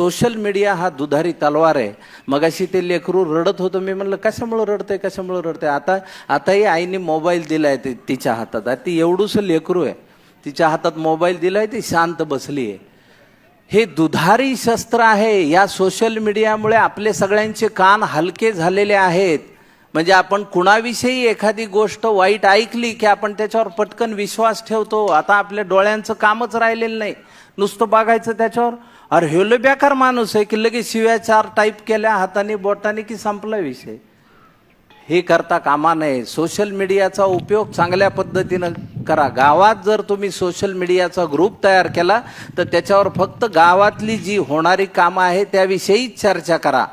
Social media हा दुधारी तलवार आहे. मगाशी ते लेकरू रडत होतं. मी म्हणलं कशामुळं रडतंय? कशामुळं रडतंय? आता आताही आईने मोबाईल दिलाय ते तिच्या हातात. आता ती एवढूसं लेकरू आहे. तिच्या हातात मोबाईल दिलाय ती शांत बसली आहे. हे दुधारी शस्त्र आहे. या सोशल मीडियामुळे आपले सगळ्यांचे कान हलके झालेले आहेत. म्हणजे आपण कुणाविषयी एखादी गोष्ट वाईट ऐकली की आपण त्याच्यावर पटकन विश्वास ठेवतो. आता आपल्या डोळ्यांचं कामच राहिलेलं नाही. नुसतं बघायचं त्याच्यावर. अरे हेलो बेकार माणूस आहे की लगेच शिव्या चार टाईप केल्या हाताने बोटाने की संपला विषय. हे करता कामा नये. सोशल मीडियाचा उपयोग चांगल्या पद्धतीनं करा. गावात जर तुम्ही सोशल मीडियाचा ग्रुप तयार केला तर त्याच्यावर फक्त गावातली जी होणारी कामं आहे त्याविषयीच चर्चा करा.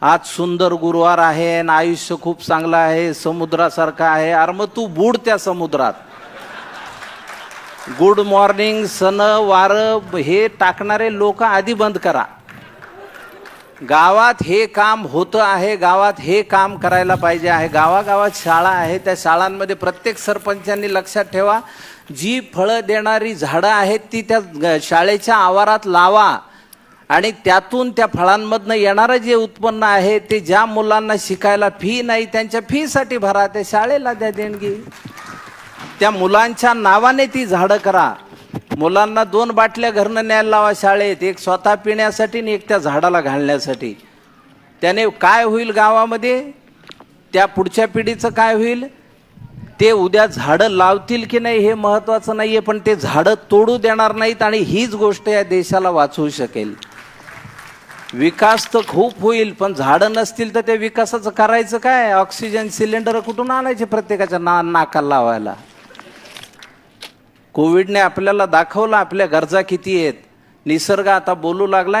आज सुंदर गुरुवार आहे आणि आयुष्य खूप चांगलं आहे समुद्रासारखं आहे. अरे मग तू बुड त्या समुद्रात. गुड मॉर्निंग सण वार हे टाकणारे लोक आधी बंद करा. गावात हे काम होतं आहे गावात हे काम करायला पाहिजे आहे. गावागावात शाळा आहे त्या शाळांमध्ये प्रत्येक सरपंचांनी लक्षात ठेवा जी फळं देणारी झाडं आहेत ती त्या शाळेच्या आवारात लावा. आणि त्यातून त्या फळांमधनं येणारं जे उत्पन्न आहे ते ज्या मुलांना शिकायला फी नाही त्यांच्या फीसाठी भरा त्या शाळेला द्या देणगी. त्या मुलांच्या नावाने ती झाडं करा. मुलांना दोन बाटल्या घरनं न्यायला लावा शाळेत एक स्वतः पिण्यासाठी आणि एक त्या झाडाला घालण्यासाठी. त्याने काय होईल गावामध्ये? त्या पुढच्या पिढीचं काय होईल? ते उद्या झाडं लावतील की नाही हे महत्वाचं आहे पण ते झाडं तोडू देणार नाहीत आणि हीच गोष्ट या देशाला वाचवू शकेल. विकास तर खूप होईल पण झाडं नसतील तर त्या विकासाचं करायचं काय? ऑक्सिजन सिलेंडर कुठून आणायचे प्रत्येकाच्या ना नाकाला लावायला? कोविडने आपल्याला दाखवलं आपल्या गरजा किती आहेत. निसर्ग आता बोलू लागलाय.